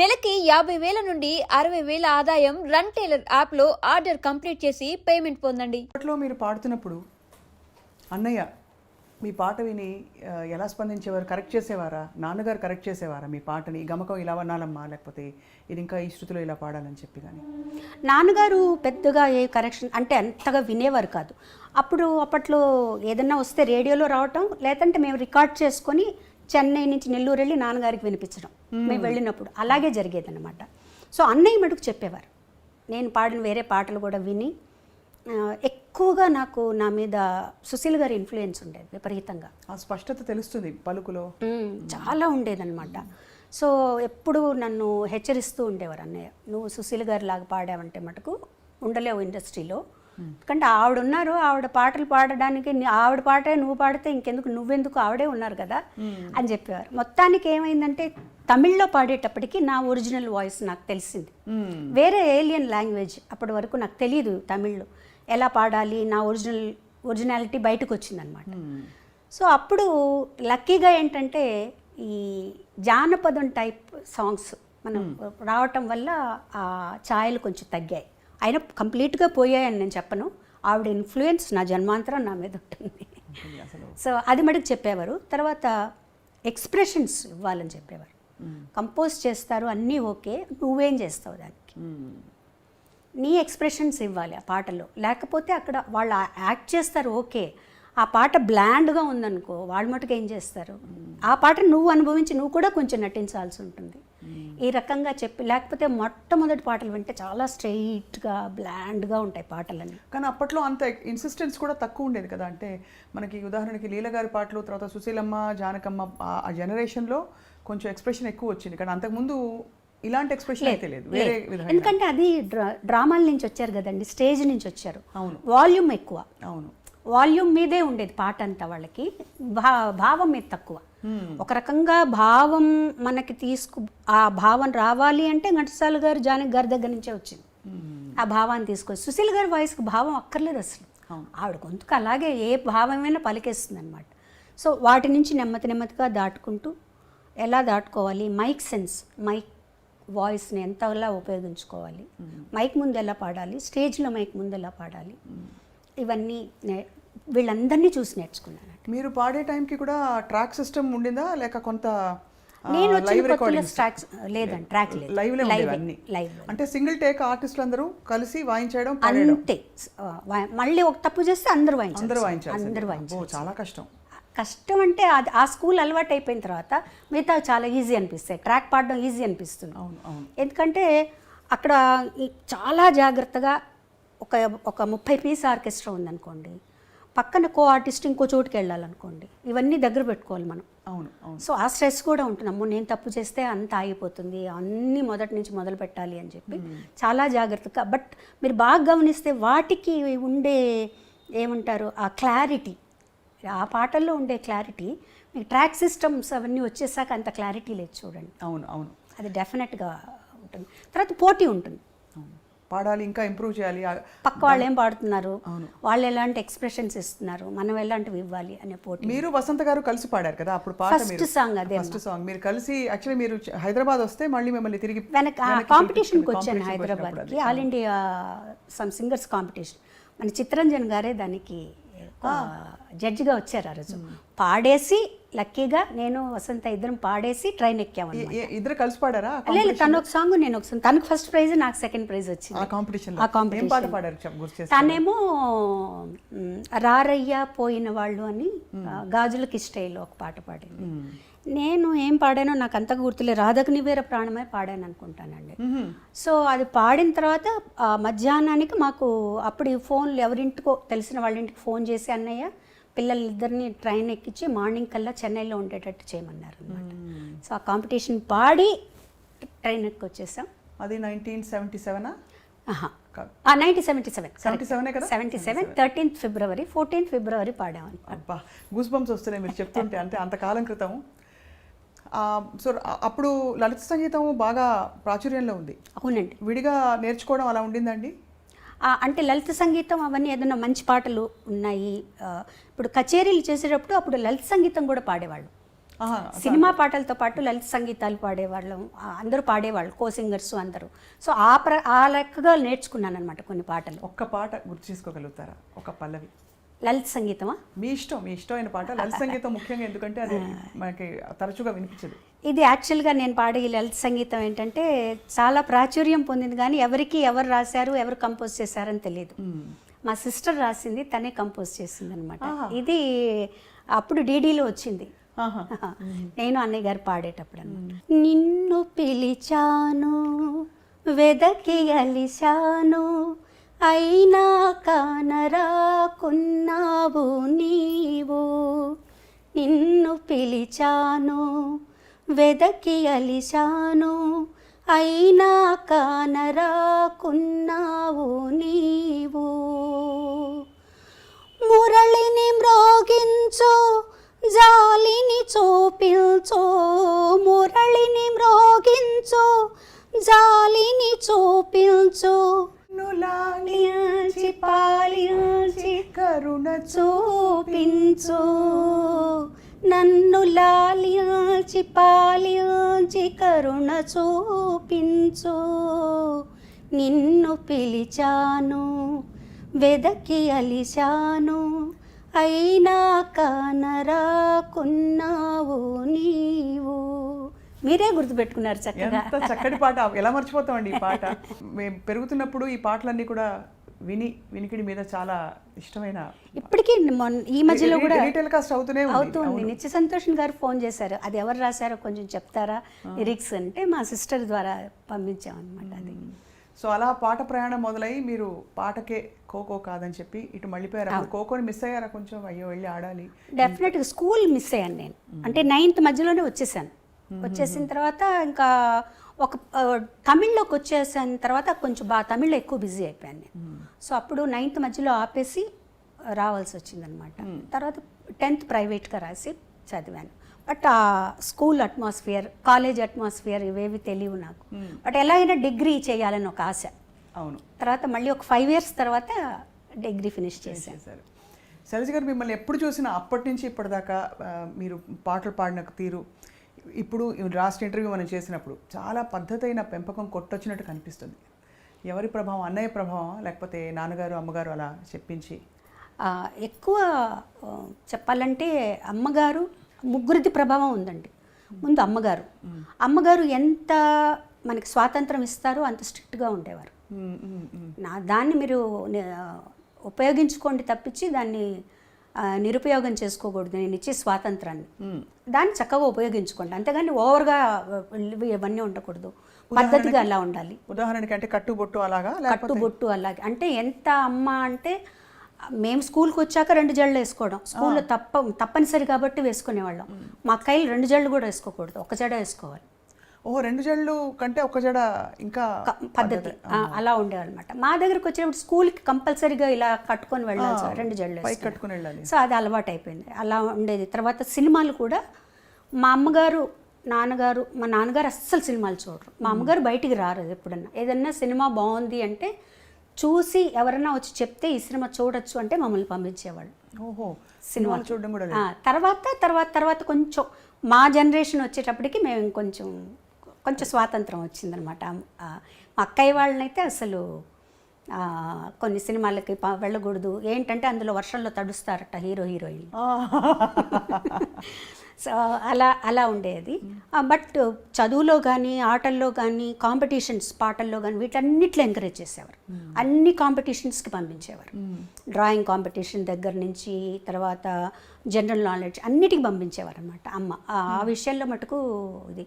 నెలకి యాభై వేల నుండి అరవై వేల ఆదాయం రన్ టైలర్ యాప్లో ఆర్డర్ కంప్లీట్ చేసి పేమెంట్ పొందండి. అప్పట్లో మీరు పాడుతున్నప్పుడు అన్నయ్య మీ పాట విని ఎలా స్పందించేవారు? కరెక్ట్ చేసేవారా? నాన్నగారు కరెక్ట్ చేసేవారా మీ పాటని? గమకం ఇలా వనాలమ్మా లేకపోతే ఇది ఇంకా ఈ శృతిలో ఇలా పాడాలని చెప్పి కానీ నాన్నగారు పెద్దగా ఏ కరెక్షన్ అంటే అంతగా వినేవారు కాదు. అప్పుడు అప్పట్లో ఏదన్నా వస్తే రేడియోలో రావటం లేదంటే మేము రికార్డ్ చేసుకొని చెన్నై నుంచి నెల్లూరు వెళ్ళి నాన్నగారికి వినిపించడం. మేము. వెళ్ళినప్పుడు. అలాగే జరిగేదన్నమాట. సో అన్నయ్య మటుకు చెప్పేవారు. నేను పాడిన వేరే పాటలు కూడా విని ఎక్కువగా నాకు నా మీద సుశీల్ గారి ఇన్ఫ్లుయెన్స్ ఉండేది విపరీతంగా. ఆ స్పష్టత తెలుస్తుంది పలుకులో. చాలా ఉండేదన్నమాట. సో ఎప్పుడు నన్ను హెచ్చరిస్తూ ఉండేవారు అన్నయ్య. నువ్వు సుశీల్ గారి లాగా పాడావంటే మటుకు ఉండలేవు ఇండస్ట్రీలో. ఎందుకంటే ఆవిడ ఉన్నారు ఆవిడ పాటలు పాడడానికి ఆవిడ పాటే నువ్వు పాడితే ఇంకెందుకు నువ్వెందుకు ఆవిడే ఉన్నారు కదా అని చెప్పేవారు. మొత్తానికి ఏమైందంటే తమిళ్ళో పాడేటప్పటికి నా ఒరిజినల్ వాయిస్ నాకు తెలిసింది. వేరే ఏలియన్ లాంగ్వేజ్ అప్పటి వరకు నాకు తెలియదు తమిళ్ళో. ఎలా పాడాలి నా ఒరిజినల్ ఒరిజినాలిటీ బయటకు వచ్చిందనమాట. సో అప్పుడు లక్కీగా ఏంటంటే ఈ జానపదం టైప్ సాంగ్స్ మనం రావటం వల్ల ఆ ఛాయలు కొంచెం తగ్గాయి. అయినా కంప్లీట్గా పోయాయని నేను చెప్పను. ఆవిడ ఇన్ఫ్లుయెన్స్ నా జన్మాంతరం నా మీద ఉంటుంది. సో అది మటుకు చెప్పేవారు. తర్వాత ఎక్స్ప్రెషన్స్ ఇవ్వాలని చెప్పేవారు. కంపోజ్ చేస్తారు అన్నీ ఓకే నువ్వేం చేస్తావు దానికి. నీ ఎక్స్ప్రెషన్స్ ఇవ్వాలి ఆ పాటలో. లేకపోతే అక్కడ వాళ్ళు యాక్ట్ చేస్తారు ఓకే. ఆ పాట బ్లాండ్గా ఉందనుకో వాళ్ళు మటుకు ఏం చేస్తారు? ఆ పాట నువ్వు అనుభవించి నువ్వు కూడా కొంచెం నటించాల్సి ఉంటుంది. ఈ రకంగా చెప్పి లేకపోతే మొట్టమొదటి పాటలు వింటే చాలా స్ట్రెయిట్గా బ్లాండ్గా ఉంటాయి పాటలన్నీ. కానీ అప్పట్లో అంత ఇన్సిస్టెన్స్ కూడా తక్కువ ఉండేది కదా. అంటే మనకి ఉదాహరణకి లీల గారి పాటలు తర్వాత సుశీలమ్మ జానకమ్మ ఆ- జనరేషన్లో కొంచెం ఎక్స్ప్రెషన్ ఎక్కువ వచ్చింది. కానీ అంతకుముందు ఇలాంటి ఎక్స్ప్రెషన్ అయితే లేదు వేరే విధంగా ఎందుకంటే అది డ్రా డ్రామాల నుంచి వచ్చారు కదండి స్టేజ్ నుంచి వచ్చారు. అవును. వాల్యూమ్ ఎక్కువ. అవును. వాల్యూమ్ మీదే ఉండేది పాట అంతా వాళ్ళకి. భా భావం మీద తక్కువ. ఒక రకంగా భావం మనకి తీసుకు ఆ భావం రావాలి అంటే ఘంటసాల గారు జానకి గారి దగ్గర నుంచే వచ్చింది. ఆ భావాన్ని తీసుకొచ్చి సుశీల్ గారి వాయిస్కి భావం అక్కర్లేదు అసలు. ఆవిడ గొంతుకు అలాగే ఏ భావమైనా పలికేస్తుంది అనమాట సో వాటి నుంచి నెమ్మది నెమ్మదిగా దాటుకుంటూ ఎలా దాటుకోవాలి? మైక్ సెన్స్ మైక్ వాయిస్ని ఎంతలా ఉపయోగించుకోవాలి? మైక్ ముందు ఎలా పాడాలి? స్టేజ్లో మైక్ ముందు ఎలా పాడాలి? ఇవన్నీ వీళ్ళందరినీ చూసి నేర్చుకున్నాను మీరు పాడే టైంకి కూడా ట్రాక్ సిస్టమ్ ఉండిందా? లేక కొంత నేను లైవ్ ట్రాక్స్ లేదండి ట్రాక్ లేదు. లైవ్లో Live ఉండేవి ఏ, అన్ని. live లో. అంటే సింగిల్ టేక్ ఆర్టిస్టులు అందరూ కలిసి వాయించడం అంతే. మళ్ళీ ఒక తప్పు చేస్తే అందరూ అందరూ వాయించాలి అందరూ ఓ వాయించాలి చాలా కష్టం. కష్టం అంటే అది ఆ స్కూల్ అలవాటు అయిపోయిన తర్వాత మిగతా చాలా ఈజీ అనిపిస్తాయి. ట్రాక్ పాడడం ఈజీ అనిపిస్తుంది. అవును అవును. ఎందుకంటే అక్కడ చాలా జాగ్రత్తగా ఒక ఒక ముప్పై పీస్ ఆర్కెస్ట్రా ఉందనుకోండి పక్కన కో ఆర్టిస్ట్ ఇంకో చోటుకి వెళ్ళాలనుకోండి ఇవన్నీ దగ్గర పెట్టుకోవాలి మనం. అవును అవును. సో ఆ స్ట్రెస్ కూడా ఉంటుంది. అమ్మో నేను తప్పు చేస్తే అంత ఆగిపోతుంది అన్నీ మొదటి నుంచి మొదలు పెట్టాలి అని చెప్పి చాలా జాగ్రత్తగా బట్ మీరు బాగా గమనిస్తే వాటికి ఉండే ఏమంటారు ఆ క్లారిటీ ఆ పాటల్లో ఉండే క్లారిటీ మీకు ట్రాక్ సిస్టమ్స్ అవన్నీ వచ్చేసాక అంత క్లారిటీ లేదు చూడండి. అవును అవును. అది డెఫినెట్గా ఉంటుంది. తర్వాత పోటీ ఉంటుంది. పాడాలి ఇంకా ఇంప్రూవ్ చేయాలి. పక్క వాళ్ళు ఏం పాడుతున్నారు? వాళ్ళు ఎలాంటి ఎక్స్ప్రెషన్స్ ఇస్తున్నారు? మనం ఎలాంటివి ఇవ్వాలి అనే పోటీ. మీరు వసంత గారు కలిసి పాడారు కదా అప్పుడు మీరు song అదే ఫస్ట్ సాంగ్ మీరు కలిసి యాక్చువల్లీ మీరు హైదరాబాద్ వస్తే మళ్ళీ మిమ్మల్ని తిరిగి వెనక కాంపిటీషన్కి వచ్చాను హైదరాబాద్కి. All India some singers competition మన చిత్రంజన్ గారే దానికి జడ్జిగా వచ్చారు ఆ రోజు. పాడేసి లక్కీగా నేను వసంత ఇద్దరం పాడేసి ట్రైన్ ఎక్కాము ఇద్దరు కలిసి పాడారా? లేదు తను ఒక సాంగ్ నేను ఒక సాంగ్ తనకు ఫస్ట్ ప్రైజ్ నాకు సెకండ్ ప్రైజ్ వచ్చింది. ఆ కాంపిటీషన్ ఆ కాంపిటీషన్? తనేమో రారయ్య పోయిన వాళ్ళు అని గాజులకి ఇష్టైలో ఒక పాట పాడింది. నేను ఏం పాడానో నాకు అంతగా గుర్తులే. రాధకు నివేర ప్రాణమే పాడాను అనుకుంటానండి. సో అది పాడిన తర్వాత మధ్యాహ్నానికి మాకు అప్పుడు ఫోన్లు ఎవరింటికో తెలిసిన వాళ్ళ ఇంటికి ఫోన్ చేసి అన్నయ్య పిల్లలిద్దరిని ట్రైన్ ఎక్కించి మార్నింగ్ కల్లా చెన్నైలో ఉండేటట్టు చేయమన్నారు అనమాట సో ఆ కాంపిటీషన్ పాడి ట్రైన్ ఎక్కి వచ్చేసాం అది నైన్టీన్ సెవెంటీ సెవెనా. నైన్టీన్ సెవెంటీ సెవెన్ 77 కదా? Seventy seven thirteenth February fourteenth February పాడామని అబ్బా గూస్ బంప్స్ వస్తున్నాయి మీరు చెప్తుంటే అంటే అంతకాలం క్రితం సో అప్పుడు లలిత సంగీతం బాగా ప్రాచుర్యంలో ఉంది. అవునండి. విడిగా నేర్చుకోవడం అలా ఉండిందండి అంటే లలిత సంగీతం అవన్నీ ఏదైనా మంచి పాటలు ఉన్నాయి ఇప్పుడు కచేరీలు చేసేటప్పుడు అప్పుడు లలిత సంగీతం కూడా పాడేవాళ్ళు. సినిమా పాటలతో పాటు లలిత సంగీతాలు పాడేవాళ్ళం అందరూ పాడేవాళ్ళు కో సింగర్స్ అందరూ. సో ఆ ప్ర ఆ లెక్కగా నేర్చుకున్నాను అనమాట కొన్ని పాటలు. ఒక్క పాట గుర్తు చేసుకోగలుగుతారా? ఒక పల్లవి. లలిత సంగీతమా? మీ ఇష్టం మీ ఇష్టమైన పాట లలిత సంగీతం ముఖ్యంగా ఎందుకంటే అది మనకి తరచుగా వినిపించదు. ఇది యాక్చువల్గా నేను పాడే ఈ లలిత సంగీతం ఏంటంటే చాలా ప్రాచుర్యం పొందింది కానీ ఎవరికి ఎవరు రాశారు ఎవరు కంపోజ్ చేశారని తెలియదు. మా సిస్టర్ రాసింది తనే కంపోజ్ చేసింది అనమాట ఇది అప్పుడు డీడీలో వచ్చింది. నేను అన్నయ్య గారు పాడేటప్పుడు. నిన్ను పిలిచాను వెదకి అలిశాను అయినా కానరాకున్నావు నీవు. నిన్ను పిలిచాను వెదకి అలిశాను. అయినా కానరాకున్నావు నీవు. మురళిని మ్రోగించు జాలిని చూపించు. మురళిని మ్రోగించు జాలిని చూపించు. చూపించు. నన్ను లాలించి పాలించి కరుణ చూపించు. నిన్ను పిలిచాను వెదకి అలిశాను. అయినా కానరాకున్నావు నీవు. మీరే గుర్తుపెట్టుకున్నారు చక్కగా. చక్కటి పాట. ఎలా మర్చిపోతామండి ఈ పాట? మేము పెరుగుతున్నప్పుడు ఈ పాటలన్నీ కూడా విని వినికిడి మీద చాలా ఇష్టమైన ఇప్పటికీ ఈ మధ్యలో కూడా టెలికాస్ట్ అవుతూనే ఉంది. అవుతుంది నిత్య సంతోష్ గారు ఫోన్ చేశారు. అది ఎవరు రాశారో కొంచెం చెప్తారా? లిరిక్స్ అంటే మా సిస్టర్ ద్వారా పంపించాం అనమాట అది సో అలా పాట ప్రయాణం మొదలై మీరు పాటకే ఖోఖో కాదని చెప్పి ఇటు మళ్ళీపోయారు. ఖోఖోని మిస్ అయ్యారా కొంచెం? అయ్యో వెళ్ళి ఆడాలి. డెఫినెట్గా స్కూల్ మిస్ అయ్యాను నేను. అంటే నైన్త్ మధ్యలోనే వచ్చేసాను. వచ్చేసిన తర్వాత ఇంకా ఒక తమిళ్ళోకి వచ్చేసిన తర్వాత కొంచెం బాగా తమిళ్ళో ఎక్కువ బిజీ అయిపోయాను నేను. సో అప్పుడు నైన్త్ మధ్యలో ఆపేసి రావాల్సి వచ్చిందనమాట. తర్వాత టెన్త్ ప్రైవేట్గా రాసి చదివాను. బట్ ఆ స్కూల్ అట్మాస్ఫియర్ కాలేజ్ అట్మాస్ఫియర్ ఇవేవి తెలియవు నాకు. బట్ ఎలా అయినా డిగ్రీ చేయాలని ఒక ఆశ. అవును. తర్వాత మళ్ళీ ఒక ఫైవ్ ఇయర్స్ తర్వాత డిగ్రీ ఫినిష్ చేశాను శైలజ గారు మిమ్మల్ని ఎప్పుడు చూసినా అప్పటి నుంచి ఇప్పటిదాకా మీరు పాటలు పాడిన తీరు ఇప్పుడు లాస్ట్ ఇంటర్వ్యూ మనం చేసినప్పుడు చాలా పద్ధతైన పెంపకం కొట్టొచ్చినట్టు కనిపిస్తుంది. ఎవరి ప్రభావం అన్నయ్య ప్రభావం లేకపోతే నాన్నగారు అమ్మగారు అలా చెప్పించి? ఎక్కువ చెప్పాలంటే అమ్మగారు ముగ్గురిది ప్రభావం ఉందండి. ముందు అమ్మగారు. అమ్మగారు ఎంత మనకి స్వాతంత్రం ఇస్తారో అంత స్ట్రిక్ట్గా ఉండేవారు. నా దాన్ని మీరు ఉపయోగించుకోండి తప్పించి దాన్ని నిరుపయోగం చేసుకోకూడదు. నేను ఇచ్చే స్వాతంత్రాన్ని. దాన్ని చక్కగా ఉపయోగించుకోండి. అంతేగాని ఓవర్గా ఇవి ఇవన్నీ ఉండకూడదు. పద్ధతిగా అలా ఉండాలి. ఉదాహరణకి అంటే కట్టుబొట్టు అలాగా కట్టుబొట్టు అలాగే. అంటే ఎంత అమ్మ అంటే మేము స్కూల్కి వచ్చాక రెండు జళ్ళు వేసుకోవడం. స్కూల్లో తప్ప తప్పనిసరి కాబట్టి వేసుకునేవాళ్ళం. మా అక్కయ్యలు రెండు జళ్ళు కూడా వేసుకోకూడదు. ఒక జడ వేసుకోవాలి. ఓ రెండు జళ్ళు కంటే ఒక జడ ఇంకా పద్ధతి. అలా ఉండేవాళ్ళమాట. మా దగ్గరకు వచ్చినప్పుడు స్కూల్కి కంపల్సరీగా ఇలా కట్టుకొని వెళ్ళాలి సార్, రెండు జళ్ళు. కట్టుకుని వెళ్ళాలి. సో అది అలవాటు అయిపోయింది అలా ఉండేది. తర్వాత సినిమాలు కూడా మా అమ్మగారు నాన్నగారు మా నాన్నగారు అస్సలు సినిమాలు చూడరు. మా అమ్మగారు బయటికి రారు ఎప్పుడన్నా. ఏదన్నా సినిమా బాగుంది అంటే చూసి ఎవరన్నా వచ్చి చెప్తే ఈ సినిమా చూడొచ్చు అంటే మమ్మల్ని పంపించేవాళ్ళు. ఓహో సినిమాలు చూడడం కూడా తర్వాత తర్వాత తర్వాత కొంచెం మా జనరేషన్ వచ్చేటప్పటికి మేము కొంచెం కొంచెం స్వాతంత్రం వచ్చిందనమాట. మా అక్కయ్య వాళ్ళనైతే అసలు కొన్ని సినిమాలకి వెళ్ళకూడదు. ఏంటంటే అందులో వర్షంలో తడుస్తారట హీరో హీరోయిన్ సో అలా అలా ఉండేది. బట్ చదువులో కానీ ఆటల్లో కానీ కాంపిటీషన్స్ పాటల్లో కానీ వీటన్నిటిలో ఎంకరేజ్ చేసేవారు. అన్ని కాంపిటీషన్స్కి పంపించేవారు. డ్రాయింగ్ కాంపిటీషన్ దగ్గర నుంచి తర్వాత జనరల్ నాలెడ్జ్ అన్నిటికి పంపించేవారు అనమాట అమ్మ. ఆ ఆ విషయంలో మటుకు ఇది.